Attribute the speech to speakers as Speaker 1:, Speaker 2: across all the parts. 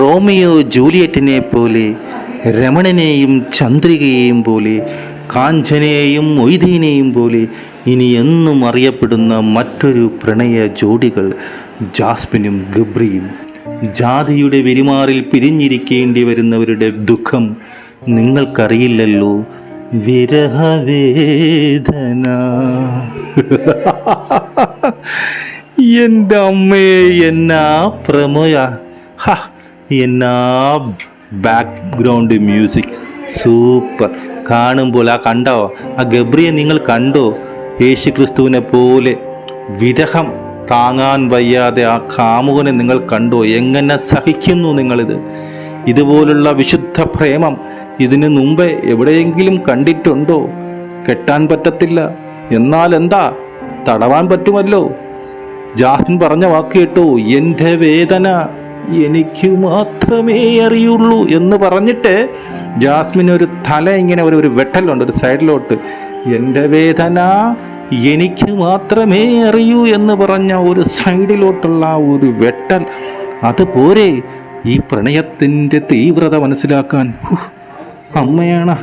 Speaker 1: Romeo ജൂലിയറ്റിനെ പോലെ രമണനെയും ചന്ദ്രികയെയും പോലെ കാഞ്ചനയെയും മൊയ്തീനെയും പോലെ ഇനി എന്നും അറിയപ്പെടുന്ന മറ്റൊരു പ്രണയ ജോഡികൾ ജാസ്മിനും ഗബ്രിയും. ജാതിയുടെ വെരിമാറിൽ പിരിഞ്ഞിരിക്കേണ്ടി വരുന്നവരുടെ ദുഃഖം നിങ്ങൾക്കറിയില്ലല്ലോ. വിരഹവേദന. എന്റെ അമ്മയെ എന്നാ പ്രമോയ. എന്നാ ബാക്ക്ഗ്രൗണ്ട് മ്യൂസിക് സൂപ്പർ കാണുമ്പോൾ ആ കണ്ടോ? ആ ഗബ്രിയെ നിങ്ങൾ കണ്ടോ? യേശു ക്രിസ്തുവിനെ പോലെ വിരഹം താങ്ങാൻ വയ്യാതെ ആ കാമുകനെ നിങ്ങൾ കണ്ടോ? എങ്ങനെ സഹിക്കുന്നു നിങ്ങളിത്? ഇതുപോലുള്ള വിശുദ്ധ പ്രേമം ഇതിനു മുമ്പേ എവിടെയെങ്കിലും കണ്ടിട്ടുണ്ടോ? കെട്ടാൻ പറ്റത്തില്ല. എന്നാൽ എന്താ? തടവാൻ പറ്റുമല്ലോ. ജാസ്മിൻ പറഞ്ഞ വാക്ക് കേട്ടോ എന്റെ വേദന എനിക്ക് മാത്രമേ അറിയുള്ളൂ എന്ന് പറഞ്ഞിട്ട് ജാസ്മിൻ ഒരു തല ഇങ്ങനെ ഒരു ഒരു വെട്ടലുണ്ട് ഒരു സൈഡിലോട്ട്. എന്റെ വേദന എനിക്ക് മാത്രമേ അറിയൂ എന്ന് പറഞ്ഞ ഒരു സൈഡിലോട്ടുള്ള ഒരു വെട്ടൽ അതുപോരെ ഈ പ്രണയത്തിന്റെ തീവ്രത മനസ്സിലാക്കാൻ. അമ്മയാണ്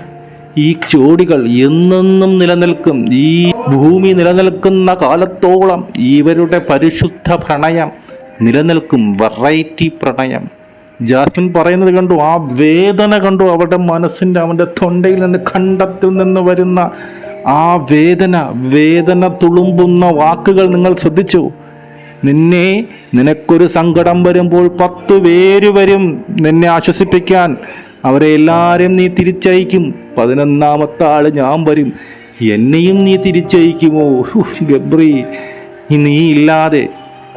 Speaker 1: ഈ ചോടികൾ എന്നെന്നും നിലനിൽക്കും. ഈ ഭൂമി നിലനിൽക്കുന്ന കാലത്തോളം ഇവരുടെ പരിശുദ്ധ പ്രണയം നിലനിൽക്കും വെറൈറ്റി പ്രണയം. ജാസ്മിൻ പറയുന്നത് കണ്ടു ആ വേദന കണ്ടു അവരുടെ മനസ്സിന്റെ അവന്റെ തൊണ്ടയിൽ നിന്ന് കണ്ടത്തിൽ നിന്ന് വരുന്ന ആ വേദന വേദന തുളുമ്പുന്ന വാക്കുകൾ നിങ്ങൾ ശ്രദ്ധിച്ചു. നിന്നെ നിനക്കൊരു സങ്കടം വരുമ്പോൾ പത്ത് പേര് വരും നിന്നെ ആശ്വസിപ്പിക്കാൻ. അവരെ എല്ലാവരെയും നീ തിരിച്ചയക്കും. പതിനൊന്നാമത്തെ ആൾ ഞാൻ വരും. എന്നെയും നീ തിരിച്ചയക്കുമോ? ഗബ്രി നീ ഇല്ലാതെ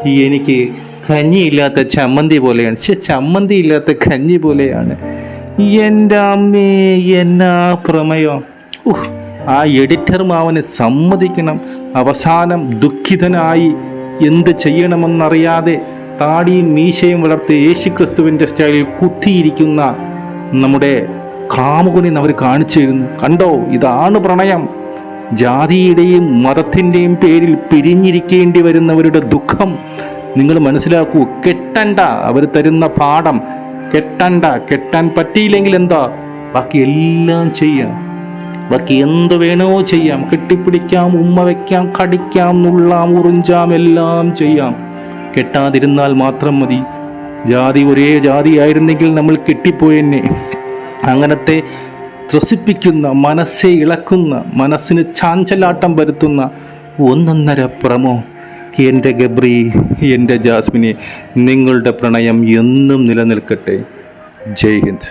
Speaker 1: എനിക്ക് കഞ്ഞിയില്ലാത്ത ചമ്മന്തി പോലെയാണ്. ചമ്മന്തി ഇല്ലാത്ത കഞ്ഞി പോലെയാണ്. എന്റെ അമ്മേ എന്നാ പ്രമേയോ? ഊഹ് ആ എഡിറ്റർ മാവന് സമ്മതിക്കണം. അവസാനം ദുഃഖിതനായി എന്ത് ചെയ്യണമെന്നറിയാതെ താടിയും മീശയും വളർത്തി യേശുക്രിസ്തുവിന്റെ സ്റ്റൈലിൽ കുത്തിയിരിക്കുന്ന നമ്മുടെ കാമുകനെ അവർ കാണിച്ചു തരുന്നു. കണ്ടോ ഇതാണ് പ്രണയം. ജാതിയുടെയും മതത്തിന്റെയും പേരിൽ പിരിഞ്ഞിരിക്കേണ്ടി വരുന്നവരുടെ ദുഃഖം. നിങ്ങൾ മനസ്സിലാക്കൂ കെട്ടണ്ട അവർ തരുന്ന പാഠം കെട്ടണ്ട കെട്ടാൻ പറ്റിയില്ലെങ്കിൽ എന്താ? ബാക്കി എല്ലാം ചെയ്യാം. ബാക്കി എന്ത് വേണോ ചെയ്യാം. കെട്ടിപ്പിടിക്കാം ഉമ്മ വയ്ക്കാം കടിക്കാം നുള്ളാം ഉറിഞ്ചാം എല്ലാം ചെയ്യാം. കെട്ടാതിരുന്നാൽ മാത്രം മതി. ജാതി ഒരേ ജാതി ആയിരുന്നെങ്കിൽ നമ്മൾ കെട്ടിപ്പോയെന്നെ. അങ്ങനത്തെ ത്രസിപ്പിക്കുന്ന മനസ്സെ ഇളക്കുന്ന മനസ്സിന് ചാഞ്ചലാട്ടം വരുത്തുന്ന ഒന്നൊന്നര പ്രമോ എന്റെ ഗബ്രി എന്റെ ജാസ്മിനി നിങ്ങളുടെ പ്രണയം എന്നും നിലനിൽക്കട്ടെ. ജയ് ഹിന്ദ്.